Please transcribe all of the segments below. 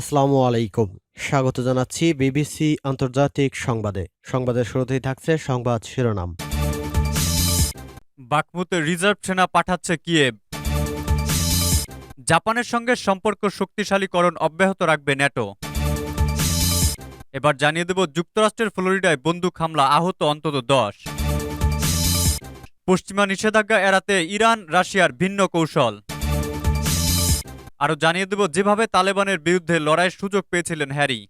আসসালামু আলাইকুম। স্বাগত জানাচ্ছি বিবিসি আন্তর্জাতিক সংবাদে। সংবাদের শুরুতেই থাকছে সংবাদ শিরোনাম। বাকমুতে রিজার্ভ সেনা পাঠাচ্ছে কিয়েভ। জাপানের সঙ্গে সম্পর্ক শক্তিশালীকরণ অব্যাহত রাখবে ন্যাটো। এবার জানিয়ে দেব যুক্তরাষ্ট্রের ফ্লোরিডায় বন্দুক হামলা আহত অন্তত দশ। পশ্চিমা নিষেধাজ্ঞা এড়াতে ইরান রাশিয়ার ভিন্ন কৌশল। আরও জানিয়ে দেব, যেভাবে তালেবানের বিরুদ্ধে লড়াইয়ের সুযোগ পেয়েছিলেন হ্যারি।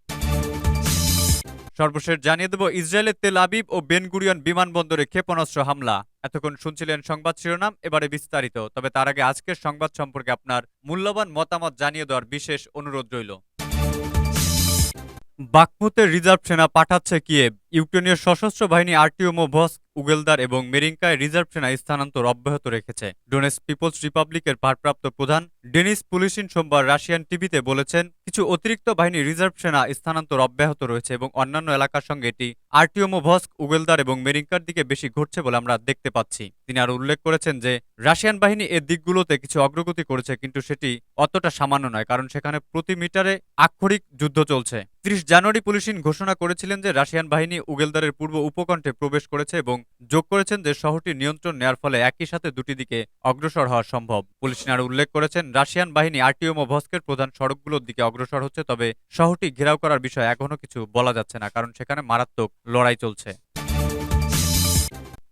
সর্বশেষ জানিয়ে দেব, ইসরায়েলের তেল আবিব ও বেনগুরিয়ন বিমানবন্দরে ক্ষেপণাস্ত্র হামলা। এতক্ষণ শুনছিলেন সংবাদ শিরোনাম, এবারে বিস্তারিত। তবে তার আগে আজকের সংবাদ সম্পর্কে আপনার মূল্যবান মতামত জানিয়ে দেওয়ার বিশেষ অনুরোধ রইল। বাকমুতে রিজার্ভ সেনা পাঠাচ্ছে কিয়েভ। ইউক্রেনীয় সশস্ত্র বাহিনী আর্টিওমো ভস্ক উগেলদার এবং মেরিঙ্কায় রিজার্ভ সেনা স্থানান্তর অব্যাহত রেখেছে। ডোনেস পিপলস রিপাবলিকের ভারপ্রাপ্ত প্রধান ডেনিস পুলিশিন সোমবার রাশিয়ান টিভিতে বলেছেন, কিছু অতিরিক্ত বাহিনী রিজার্ভ সেনা স্থানান্তর অব্যাহত রয়েছে এবং অন্যান্য এলাকার সঙ্গে এটি আর্টিওমো ভস্ক উগেলদার এবং মেরিঙ্কার দিকে বেশি ঘটছে বলে আমরা দেখতে পাচ্ছি। তিনি আরও উল্লেখ করেছেন যে, রাশিয়ান বাহিনী এ দিকগুলোতে কিছু অগ্রগতি করেছে, কিন্তু সেটি অতটা সামান্য নয়, কারণ সেখানে প্রতি মিটারে আক্ষরিক যুদ্ধ চলছে। ত্রিশ জানুয়ারি পুলিশিন ঘোষণা করেছিলেন যে রাশিয়ান বাহিনী উগেলদারের পূর্ব উপকণ্ঠে প্রবেশ করেছে এবং যোগ করেছেন যে শহরটি নিয়ন্ত্রণ নেয়ার ফলে একই সাথে দুটি দিকে অগ্রসর হওয়া সম্ভব। পুলিশ আরও উল্লেখ করেছেন, রাশিয়ান বাহিনী আরটিও ভস্কের প্রধান সড়কগুলোর দিকে অগ্রসর হচ্ছে, তবে শহরটি ঘেরাও করার বিষয়ে এখনও কিছু বলা যাচ্ছে না, কারণ সেখানে মারাত্মক লড়াই চলছে।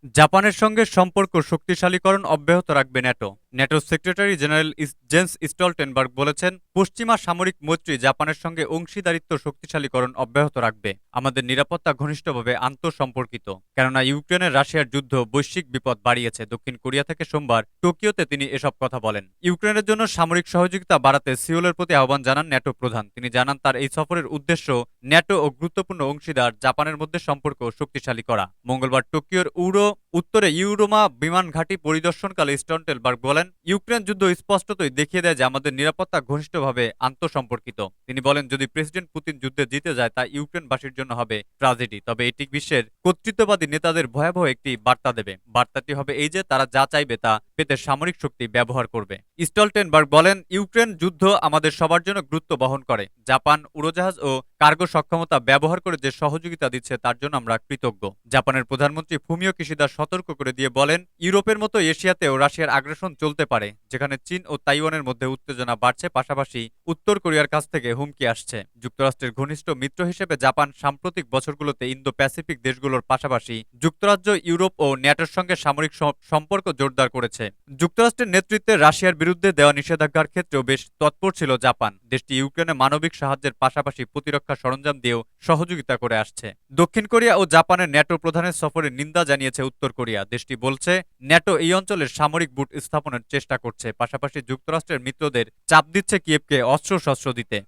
জাপানের সঙ্গে সম্পর্ক শক্তিশালীকরণ অব্যাহত রাখবে ন্যাটো। ন্যাটোর সেক্রেটারি জেনারেল জেন্স স্টলটেনবার্গ বলেছেন, পশ্চিমা সামরিক মৈত্রী জাপানের সঙ্গে অংশীদারিত্ব শক্তিশালীকরণ অব্যাহত রাখবে। আমাদের নিরাপত্তা ঘনিষ্ঠভাবে আন্তঃসম্পর্কিত। কেননা ইউক্রেনের রাশিয়ার যুদ্ধ বৈশ্বিক বিপদ বাড়িয়েছে। দক্ষিণ কোরিয়া থেকে সোমবার টোকিওতে তিনি এসব কথা বলেন। ইউক্রেনের জন্য সামরিক সহযোগিতা বাড়াতে সিওলের প্রতি আহ্বান জানান ন্যাটো প্রধান। তিনি জানান, তার এই সফরের উদ্দেশ্য ন্যাটো ও গুরুত্বপূর্ণ অংশীদার জাপানের মধ্যে সম্পর্ক শক্তিশালী করা। মঙ্গলবার টোকিওর উড়ো Ciao! উত্তরে ইউরোমা বিমান ঘাঁটি পরিদর্শনকালে স্টন্টেলবার্গ বলেন, ইউক্রেন যুদ্ধ স্পষ্টতই দেখিয়ে দেয় যে আমাদের নিরাপত্তা ঘনিষ্ঠভাবে আন্তঃসম্পর্কিত। তিনি বলেন, যদি প্রেসিডেন্ট পুতিন যুদ্ধে জিতে যায়, তা ইউক্রেনবাসীর জন্য হবে ট্রাজেডি। তবে এটি বিশ্বের কর্তৃত্ববাদী নেতাদের ভয়াবহ একটি বার্তা দেবে। বার্তাটি হবে এই যে, তারা যা চাইবে তা পেতে সামরিক শক্তি ব্যবহার করবে। স্টলটেনবার্গ বলেন, ইউক্রেন যুদ্ধ আমাদের সবার জন্য গুরুত্ব বহন করে। জাপান উড়োজাহাজ ও কার্গো সক্ষমতা ব্যবহার করে যে সহযোগিতা দিচ্ছে, তার জন্য আমরা কৃতজ্ঞ। জাপানের প্রধানমন্ত্রী ফুমিও কিশিদা সতর্ক করে দিয়ে বলেন, ইউরোপের মতো এশিয়াতেও রাশিয়ার আগ্রাসন চলতে পারে, যেখানে চীন ও তাইওয়ানের মধ্যে উত্তেজনা বাড়ছে, পাশাপাশি উত্তর কোরিয়ার কাছ থেকে হুমকি আসছে। যুক্তরাষ্ট্রের ঘনিষ্ঠ মিত্র হিসেবে জাপান সাম্প্রতিক বছরগুলোতে ইন্দো প্যাসিফিক দেশগুলোর পাশাপাশি যুক্তরাজ্য, ইউরোপ ও ন্যাটোর সঙ্গে সামরিক সম্পর্ক জোরদার করেছে। যুক্তরাষ্ট্রের নেতৃত্বে রাশিয়ার বিরুদ্ধে দেওয়া নিষেধাজ্ঞার ক্ষেত্রেও বেশ তৎপর ছিল জাপান। দেশটি ইউক্রেনে মানবিক সাহায্যের পাশাপাশি প্রতিরক্ষা সরঞ্জাম দিয়েও সহযোগিতা করে আসছে। দক্ষিণ কোরিয়া ও জাপানের ন্যাটো প্রধানের সফরে নিন্দা জানিয়েছে উত্তর কোরিয়া। দেশটি বলছে, ন্যাটো এই অঞ্চলের সামরিক বুট স্থাপনের চেষ্টা করছে, পাশাপাশি যুক্তরাষ্ট্রের মিত্রদের চাপ দিচ্ছে কিয়েভকে অস্ত্রশস্ত্র দিতে।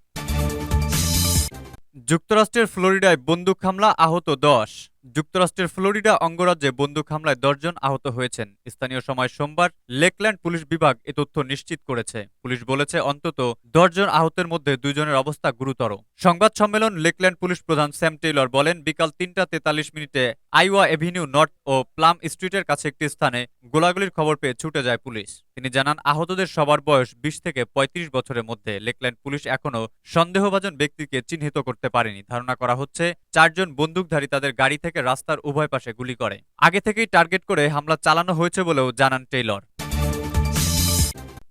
যুক্তরাষ্ট্রের ফ্লোরিডায় বন্দুক হামলা, আহত দশ। যুক্তরাষ্ট্রের ফ্লোরিডা অঙ্গরাজ্যে বন্দুক হামলায় দশজন আহত হয়েছেন। স্থানীয় সময় সোমবার লেকল্যান্ড পুলিশ বিভাগ এ তথ্য নিশ্চিত করেছে। পুলিশ বলেছে, অন্তত দশজন আহতের মধ্যে দুইজনের অবস্থা গুরুতর। সংবাদ সম্মেলন লেকল্যান্ড পুলিশ প্রধান স্যাম টেইলর বলেন, বিকাল তিনটা তেতাল্লিশ মিনিটে আইওয়া এভিনিউ নর্থ ও প্লাম স্ট্রিটের কাছে একটি স্থানে গোলাগুলির খবর পেয়ে ছুটে যায় পুলিশ। তিনি জানান, আহতদের সবার বয়স বিশ থেকে ৩৫ বছরের মধ্যে। লেকল্যান্ড পুলিশ এখনও সন্দেহভাজন ব্যক্তিকে চিহ্নিত করতে পারেনি। ধারণা করা হচ্ছে, চারজন বন্দুকধারী তাদের গাড়ি থেকে রাস্তার উভয় পাশে গুলি করে। আগে থেকেই টার্গেট করে হামলা চালানো হয়েছে বলেও জানান টেইলর।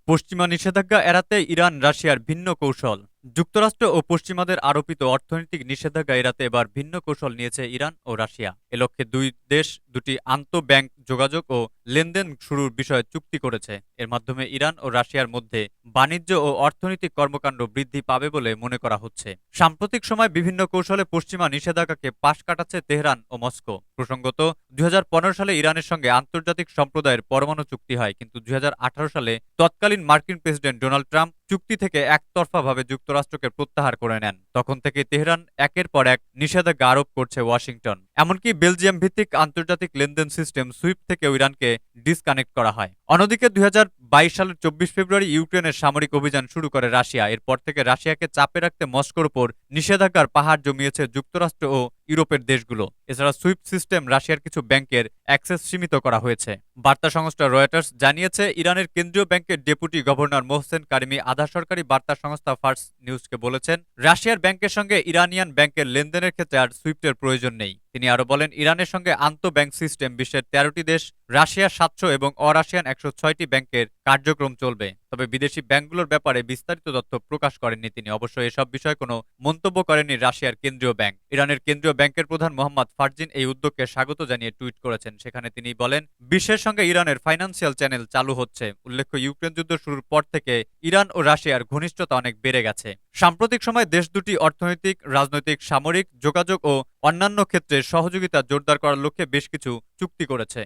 পশ্চিমা নিষেধাজ্ঞা এড়াতে ইরান, রাশিয়ার ভিন্ন কৌশল। যুক্তরাষ্ট্র ও পশ্চিমাদের আরোপিত অর্থনৈতিক নিষেধাজ্ঞা এড়াতে এবার ভিন্ন কৌশল নিয়েছে ইরান ও রাশিয়া। এ লক্ষ্যে দুই দেশ, দুটি আন্তঃব্যাংক যোগাযোগ ও লেনদেন শুরুর বিষয়ে চুক্তি করেছে। এর মাধ্যমে ইরান ও রাশিয়ার মধ্যে বাণিজ্য ও অর্থনৈতিক কর্মকাণ্ড বৃদ্ধি পাবে বলে মনে করা হচ্ছে। সাম্প্রতিক সময় বিভিন্ন কৌশলে পশ্চিমা নিষেধাজ্ঞাকে পাশ কাটাচ্ছে তেহরান ও মস্কো। প্রসঙ্গত, দুই হাজার পনেরো সালে ইরানের সঙ্গে আন্তর্জাতিক সম্প্রদায়ের পরমাণু চুক্তি হয়, কিন্তু দুই হাজার আঠারো সালে তৎকালীন মার্কিন প্রেসিডেন্ট ডোনাল্ড ট্রাম্প চুক্তি থেকে একতরফাভাবে যুক্তরাষ্ট্রকে প্রত্যাহার করে নেন। তখন থেকে তেহরান একের পর এক নিষেধাজ্ঞা আরোপ করছে ওয়াশিংটন। এমনকি বেলজিয়াম ভিত্তিক আন্তর্জাতিক লেনদেন সিস্টেম সুইপ থেকে ইরানকে ডিসকানেক্ট করা হয়। অন্যদিকে দুই বাইশ সালের চব্বিশ ফেব্রুয়ারি ইউক্রেনের সামরিক অভিযান শুরু করে রাশিয়া। এরপর থেকে রাশিয়াকে চাপে রাখতে মস্কোর উপর নিষেধাজ্ঞার পাহাড় জমিয়েছে যুক্তরাষ্ট্র ও ইউরোপের দেশগুলো। এছাড়া সুইফট সিস্টেম রাশিয়ার কিছু ব্যাংকের অ্যাক্সেস সীমিত করা হয়েছে। বার্তা সংস্থা রয়টার্স জানিয়েছে, ইরানের কেন্দ্রীয় ব্যাংকের ডেপুটি গভর্নর মোহসেন কারিমি আধা সরকারি বার্তা সংস্থা ফার্স নিউজকে বলেছেন, রাশিয়ার ব্যাংকের সঙ্গে ইরানিয়ান ব্যাংকের লেনদেনের ক্ষেত্রে আর সুইফটের প্রয়োজন নেই। তিনি আরও বলেন, ইরানের সঙ্গে আন্তঃ ব্যাংক সিস্টেম বিশ্বের তেরোটি দেশ রাশিয়ার সাতশো এবং অরাশিয়ান একশো ছয়টি ব্যাংকের কার্যক্রম চলবে। তবে বিদেশি ব্যাংকগুলোর ব্যাপারে বিস্তারিত তথ্য প্রকাশ করেননি তিনি। অবশ্য এসব বিষয়ে কোনো মন্তব্য করেননি রাশিয়ার কেন্দ্রীয় ব্যাংক। ইরানের কেন্দ্রীয় ব্যাংকের প্রধান মোহাম্মদ ফারজিন এই উদ্যোগকে স্বাগত জানিয়ে টুইট করেছেন। সেখানে তিনি বলেন, বিশ্বের সঙ্গে ইরানের ফাইন্যান্সিয়াল চ্যানেল চালু হচ্ছে। উল্লেখ্য, ইউক্রেন যুদ্ধ শুরুর পর থেকে ইরান ও রাশিয়ার ঘনিষ্ঠতা অনেক বেড়ে গেছে। সাম্প্রতিক সময়ে দেশ দুটি অর্থনৈতিক, রাজনৈতিক, সামরিক, যোগাযোগ ও অন্যান্য ক্ষেত্রে সহযোগিতা জোরদার করার লক্ষ্যে বেশ কিছু চুক্তি করেছে।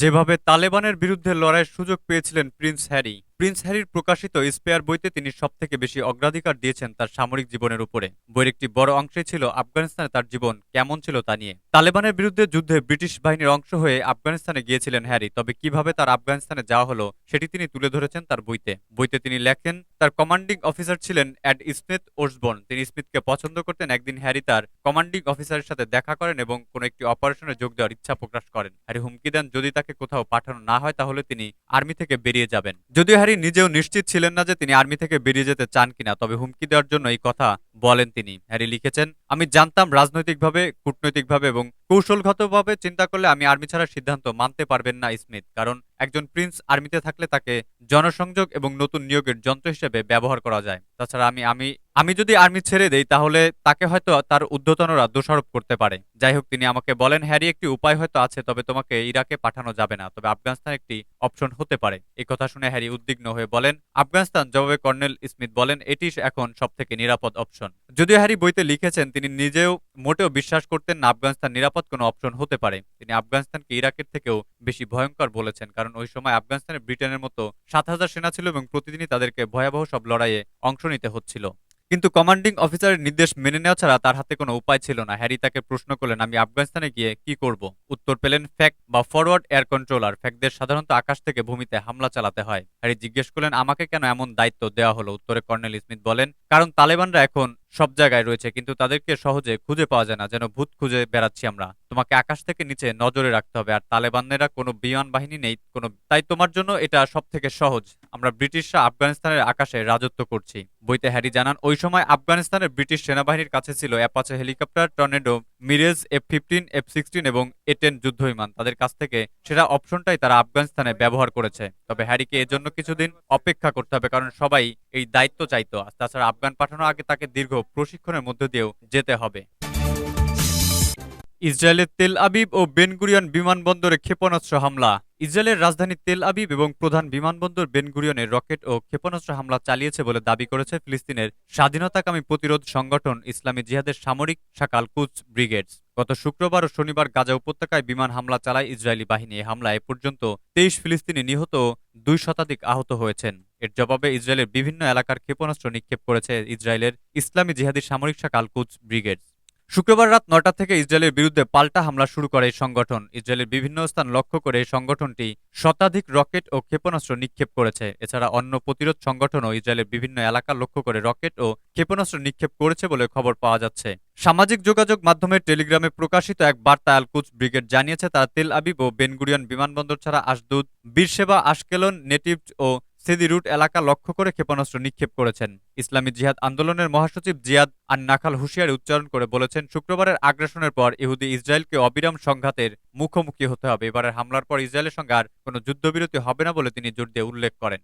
যেভাবে তালেবানের বিরুদ্ধে লড়াইয়ের সুযোগ পেয়েছিলেন প্রিন্স হ্যারি। প্রিন্স হ্যারির প্রকাশিত স্পেয়ার বইতে তিনি সবথেকে বেশি অগ্রাধিকার দিয়েছেন তার সামরিক জীবনের উপরে। বইয়ের একটি বড় অংশে ছিল আফগানিস্তানে তার জীবন, কেমন ছিল তা নিয়ে। তালেবানের বিরুদ্ধে যুদ্ধে ব্রিটিশ বাহিনীর অংশ হয়ে আফগানিস্তানে গিয়েছিলেন হ্যারি, তবে কীভাবে তার আফগানিস্তানে যাওয়া হলো সেটি তিনি তুলে ধরেছেন তার বইতে। বইতে তিনি লেখেন, তার কমান্ডিং অফিসার ছিলেন অ্যাড স্মিথ ওর্সবর্ন তিনি স্মিথকে পছন্দ করতেন, একদিন হ্যারি তার কমান্ডিং অফিসারের সাথে দেখা করেন এবং কোনো একটি অপারেশনে যোগ দেওয়ার ইচ্ছা প্রকাশ করেন। হ্যারি হুমকি দেন, যদি তাকে কোথাও পাঠানো না হয় তাহলে তিনি আর্মি থেকে বেরিয়ে যাবেন। যদিও হ্যারি নিজেও নিশ্চিত ছিলেন না যে তিনি আর্মি থেকে বেরিয়ে যেতে চান কিনা, তবে হুমকি দেওয়ার জন্য এই কথা বলেন তিনি। হ্যারি লিখেছেন, আমি জানতাম রাজনৈতিকভাবে, কূটনৈতিকভাবে এবং কৌশলগতভাবে চিন্তা করলে আমি আর্মি ছাড়ার সিদ্ধান্ত মানতে পারবেন না স্মিথ, কারণ একজন প্রিন্স আর্মিতে থাকলে তাকে জনসংযোগ এবং নতুন নিয়োগের যন্ত্র হিসেবে ব্যবহার করা যায়। তাছাড়া আমি আমি আমি যদি আর্মি ছেড়ে দেই, তাহলে তাকে হয়তো তার ঊর্ধ্বতনরা দোষারোপ করতে পারে। যাই হোক, তিনি আমাকে বলেন, হ্যারি, একটি উপায় হয়তো আছে, তবে তোমাকে ইরাকে পাঠানো যাবে না। তবে আফগানিস্তান একটি অপশন হতে পারে। এই কথা শুনে হ্যারি উদ্বিগ্ন হয়ে বলেন, আফগানিস্তান? জবাবে কর্নেল স্মিথ বলেন, এটি এখন সব থেকে নিরাপদ অপশন। যদিও হ্যারি বইতে লিখেছেন, তিনি নিজেও মোটেও বিশ্বাস করতেন না, আফগানিস্তান নিরাপদ কোনো অপশন হতে পারে। তিনি আফগানিস্তানকে ইরাকের থেকেও বেশি ভয়ঙ্কর বলেছেন, কারণ ওই সময় আফগানিস্তানে ব্রিটেনের মতো সাত হাজার সেনা ছিল এবং প্রতিদিনই তাদেরকে ভয়াবহ সব লড়াইয়ে অংশ নিতে হচ্ছিল। কিন্তু কমান্ডিং অফিসারের নির্দেশ মেনে নেওয়া ছাড়া তার হাতে কোনো উপায় ছিল না। হ্যারি তাকে প্রশ্ন করলেন, আমি আফগানিস্তানে গিয়ে কি করব? উত্তর পেলেন, ফ্যাক বা ফরওয়ার্ড এয়ার কন্ট্রোলার ফ্যাকদের সাধারণত আকাশ থেকে ভূমিতে হামলা চালাতে হয়। হ্যারি জিজ্ঞেস করলেন, আমাকে কেন এমন দায়িত্ব দেওয়া হলো? উত্তরে কর্নেল স্মিথ বলেন, কারণ তালেবানরা এখন সব জায়গায় রয়েছে, কিন্তু তাদেরকে সহজে খুঁজে পাওয়া যায় না, যেন ভূত খুঁজে বেড়াচ্ছি আমরা। তোমাকে আকাশ থেকে নিচে নজরে রাখতে হবে, আর তালেবানেরা কোনো বিমান বাহিনী নেই, কোনো তাই তোমার জন্য এটা সব থেকে সহজ। আমরা ব্রিটিশরা আফগানিস্তানের আকাশে রাজত্ব করছি। বইতে হ্যারি জানান, ওই সময় আফগানিস্তানের ব্রিটিশ সেনাবাহিনীর কাছে ছিল Apache helicopter, Tornado Mirage F fifteen F sixteen এবং এ টেন যুদ্ধ বিমান তাদের কাছ থেকে সেরা অপশনটাই তারা আফগানিস্তানে ব্যবহার করেছে। তবে হ্যারিকে এজন্য কিছুদিন অপেক্ষা করতে হবে, কারণ সবাই এই দায়িত্ব চাইতো। তাছাড়া আফগান পাঠানোর আগে তাকে দীর্ঘ প্রশিক্ষণের মধ্যে দিয়েও যেতে হবে। ইসরায়েলের তেল আবিব ও বেনগুরিয়ন বিমানবন্দরে ক্ষেপণাস্ত্র হামলা। ইসরায়েলের রাজধানী তেল আবিব এবং প্রধান বিমানবন্দর বেনগুরিয়নে রকেট ও ক্ষেপণাস্ত্র হামলা চালিয়েছে বলে দাবি করেছে ফিলিস্তিনের স্বাধীনতাকামী প্রতিরোধ সংগঠন ইসলামী জিহাদের সামরিক শাখা কুচ ব্রিগেডস। গত শুক্রবার ও শনিবার গাজা উপত্যকায় বিমান হামলা চালায় ইসরায়েলি বাহিনী। হামলায় পর্যন্ত তেইশ ফিলিস্তিনি নিহত দুই শতাধিক আহত হয়েছেন। এর জবাবে ইসরায়েলের বিভিন্ন এলাকার ক্ষেপণাস্ত্র নিক্ষেপ করেছে ইসরায়েলের ইসলামী জিহাদি সামরিক শাখা কুচ ব্রিগেডস। শুক্রবার রাত নটা থেকে ইসরায়েলের বিরুদ্ধে পাল্টা হামলা শুরু করে এই সংগঠন। ইসরায়েলের বিভিন্ন স্থান লক্ষ্য করে এই সংগঠনটি শতাধিক রকেট ও ক্ষেপণাস্ত্র নিক্ষেপ করেছে। এছাড়া অন্য প্রতিরোধ সংগঠনও ইসরায়েলের বিভিন্ন এলাকা লক্ষ্য করে রকেট ও ক্ষেপণাস্ত্র নিক্ষেপ করেছে বলে খবর পাওয়া যাচ্ছে। সামাজিক যোগাযোগ মাধ্যমে টেলিগ্রামে প্রকাশিত এক বার্তা আলকুচ ব্রিগেড জানিয়েছে, তারা তেল আবিব ও বেনগুরিয়ন বিমানবন্দর ছাড়া আসদুদ বীরসেবা, আশকেলন নেটিভ ও সেদি রুট এলাকা লক্ষ্য করে ক্ষেপণাস্ত্র নিক্ষেপ করেছেন। ইসলামী জিহাদ আন্দোলনের মহাসচিব জিয়াদ আন নাখাল হুঁশিয়ারি উচ্চারণ করে বলেছেন, শুক্রবারের আগ্রাসনের পর ইহুদি ইসরায়েলকে অবিরাম সংঘাতের মুখোমুখি হতে হবে। এবারের হামলার পর ইসরায়েলের সঙ্গে আর কোনো যুদ্ধবিরতি হবে না বলে তিনি জোর দিয়ে উল্লেখ করেন।